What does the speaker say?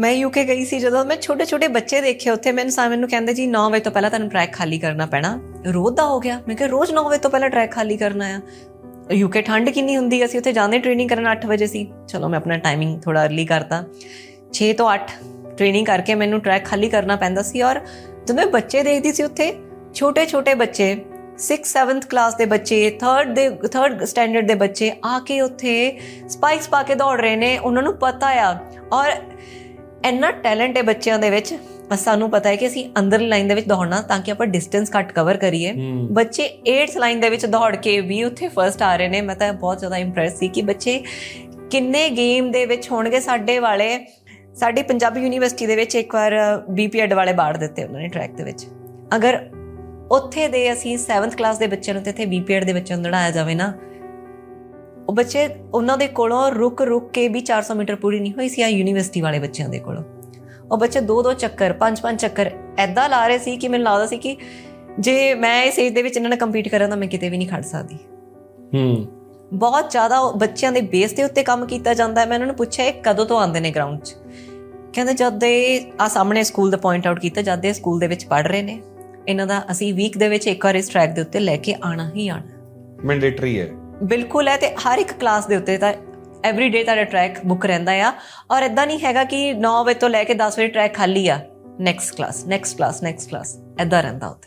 ਮੈਂ ਯੂਕੇ ਗਈ ਸੀ ਜਦੋਂ ਮੈਂ ਛੋਟੇ ਛੋਟੇ ਬੱਚੇ ਦੇਖੇ ਉੱਥੇ, ਮੈਨੂੰ ਸਾ, ਮੈਨੂੰ ਕਹਿੰਦੇ ਜੀ 9 ਵਜੇ ਤੋਂ ਪਹਿਲਾਂ ਤੁਹਾਨੂੰ ਟਰੈਕ ਖਾਲੀ ਕਰਨਾ ਪੈਣਾ। ਰੋਜ਼ ਦਾ ਹੋ ਗਿਆ। ਮੈਂ ਕਿਹਾ, ਰੋਜ਼ 9 ਵਜੇ ਤੋਂ ਪਹਿਲਾਂ ਟਰੈਕ ਖਾਲੀ ਕਰਨਾ ਆ। ਯੂਕੇ ਠੰਡ ਕਿੰਨੀ ਹੁੰਦੀ ਅਸੀਂ ਉੱਥੇ ਜਾਂਦੇ ਟ੍ਰੇਨਿੰਗ ਕਰਨ 8 ਵਜੇ ਸੀ। ਚਲੋ, ਮੈਂ ਆਪਣਾ ਟਾਈਮਿੰਗ ਥੋੜਾ अर्ਲੀ ਕਰਤਾ। 6 ਤੋਂ 8 ਟ੍ਰੇਨਿੰਗ ਕਰਕੇ ਮੈਨੂੰ ਟਰੈਕ ਖਾਲੀ ਕਰਨਾ ਪੈਂਦਾ ਸੀ ਔਰ ਜਦੋਂ ਮੈਂ ਬੱਚੇ ਦੇਖਦੀ ਸੀ ਉੱਥੇ, ਛੋਟੇ ਛੋਟੇ ਬੱਚੇ 6 7th ਕਲਾਸ ਦੇ ਬੱਚੇ 3rd ਦੇ 3rd ਸਟੈਂਡਰਡ ਦੇ ਬੱਚੇ ਆ ਕੇ ਉੱਥੇ ਸਪਾਈਕਸ ਪਾ ਕੇ ਦੌੜ ਰਹੇ ਨੇ। ਉਹਨਾਂ ਨੂੰ ਪਤਾ ਆ। ਔਰ ਇੰਨਾ ਟੈਲੈਂਟ ਹੈ ਬੱਚਿਆਂ ਦੇ ਵਿੱਚ ਬਸ ਸਾਨੂੰ ਪਤਾ ਹੈ ਕਿ ਅਸੀਂ ਅੰਦਰਲੀ ਲਾਈਨ ਦੇ ਵਿੱਚ ਦੌੜਨਾ ਤਾਂ ਕਿ ਆਪਾਂ ਡਿਸਟੈਂਸ ਘੱਟ ਕਵਰ ਕਰੀਏ। ਬੱਚੇ 8th ਲਾਈਨ ਦੇ ਵਿੱਚ ਦੌੜ ਕੇ ਵੀ ਉੱਥੇ ਫਰਸਟ ਆ ਰਹੇ ਨੇ। ਮੈਂ ਤਾਂ ਬਹੁਤ ਜ਼ਿਆਦਾ ਇੰਪ੍ਰੈਸ ਸੀ ਕਿ ਬੱਚੇ ਕਿੰਨੇ ਗੇਮ ਦੇ ਵਿੱਚ ਹੋਣਗੇ। ਸਾਡੇ ਵਾਲੇ ਸਾਡੀ ਪੰਜਾਬੀ ਯੂਨੀਵਰਸਿਟੀ ਦੇ ਵਿੱਚ ਇੱਕ ਵਾਰ ਬੀਪੀਐਡ ਵਾਲੇ ਬਾੜ ਦਿੱਤੇ ਉਹਨਾਂ ਨੇ ਟਰੈਕ ਦੇ ਵਿੱਚ। ਅਗਰ ਉੱਥੇ ਦੇ ਅਸੀਂ 7th ਕਲਾਸ ਦੇ ਬੱਚਿਆਂ ਨੂੰ ਤੇ ਇੱਥੇ ਬੀਪੀਐਡ ਦੇ ਬੱਚਿਆਂ ਨੂੰ ਦੜਾਇਆ ਜਾਵੇ ਨਾ ਉਹ ਬੱਚੇ ਉਹਨਾਂ ਦੇ ਕੋਲੋਂ ਰੁਕ ਰੁਕ ਕੇ ਵੀ 400 ਮੀਟਰ ਪੂਰੀ ਨਹੀਂ ਹੋਈ ਸੀ ਆ ਯੂਨੀਵਰਸਿਟੀ ਵਾਲੇ ਬੱਚਿਆਂ ਦੇ ਕੋਲੋਂ। ਉਹ ਬੱਚੇ ਦੋ ਦੋ ਚੱਕਰ ਪੰਜ ਪੰਜ ਚੱਕਰ ਐਦਾਂ ਲਾ ਰਹੇ ਸੀ ਕਿ ਮੈਨੂੰ ਲੱਗਦਾ ਸੀ ਕਿ ਜੇ ਮੈਂ ਇਸ ਏਜ ਦੇ ਵਿੱਚ ਇਹਨਾਂ ਨਾਲ ਕੰਪੀਟ ਕਰਾਂ ਤਾਂ ਮੈਂ ਕਿਤੇ ਵੀ ਨਹੀਂ ਖੜ ਸਕਦੀ। ਹੂੰ। ਬਹੁਤ ਜ਼ਿਆਦਾ ਬੱਚਿਆਂ ਦੇ ਬੇਸ ਦੇ ਉੱਤੇ ਕੰਮ ਕੀਤਾ ਜਾਂਦਾ ਹੈ। ਮੈਂ ਉਹਨਾਂ ਨੂੰ ਪੁੱਛਿਆ ਇਹ ਕਦੋਂ ਤੋਂ ਆਉਂਦੇ ਨੇ ਗਰਾਊਂਡ 'ਚ? ਕਹਿੰਦੇ ਜਦ ਦੇ ਆ ਸਾਹਮਣੇ ਸਕੂਲ ਦਾ ਪੁਆਇੰਟ ਆਊਟ ਕੀਤਾ ਜਦ ਦੇ ਸਕੂਲ ਦੇ ਵਿੱਚ ਪੜ ਰਹੇ ਨੇ। ਇਹਨਾਂ ਦਾ ਅਸੀਂ ਵੀਕ ਦੇ ਵਿੱਚ ਇੱਕ ਵਾਰ ਇਸ ਟਰੈਕ ਦੇ ਉੱਤੇ ਲੈ ਕੇ ਆਣਾ ਹੀ ਆਣਾ ਮੈਂਡੇਟਰੀ ਹੈ। ਬਿਲਕੁਲ ਹੈ ਤੇ ਹਰ ਇੱਕ ਕਲਾਸ ਦੇ ਉੱਤੇ ਤਾਂ ਐਵਰੀ ਡੇ ਤੁਹਾਡਾ ਟਰੈਕ ਬੁੱਕ ਰਹਿੰਦਾ ਆ। ਔਰ ਇਦਾਂ ਨਹੀਂ ਹੈਗਾ ਕਿ 9 ਵਜੇ ਤੋਂ ਲੈ ਕੇ 10 ਵਜੇ ਟਰੈਕ ਖਾਲੀ ਆ। Next class next class next class ਇਦਾਂ ਰਹਿੰਦਾ ਉੱਥੇ।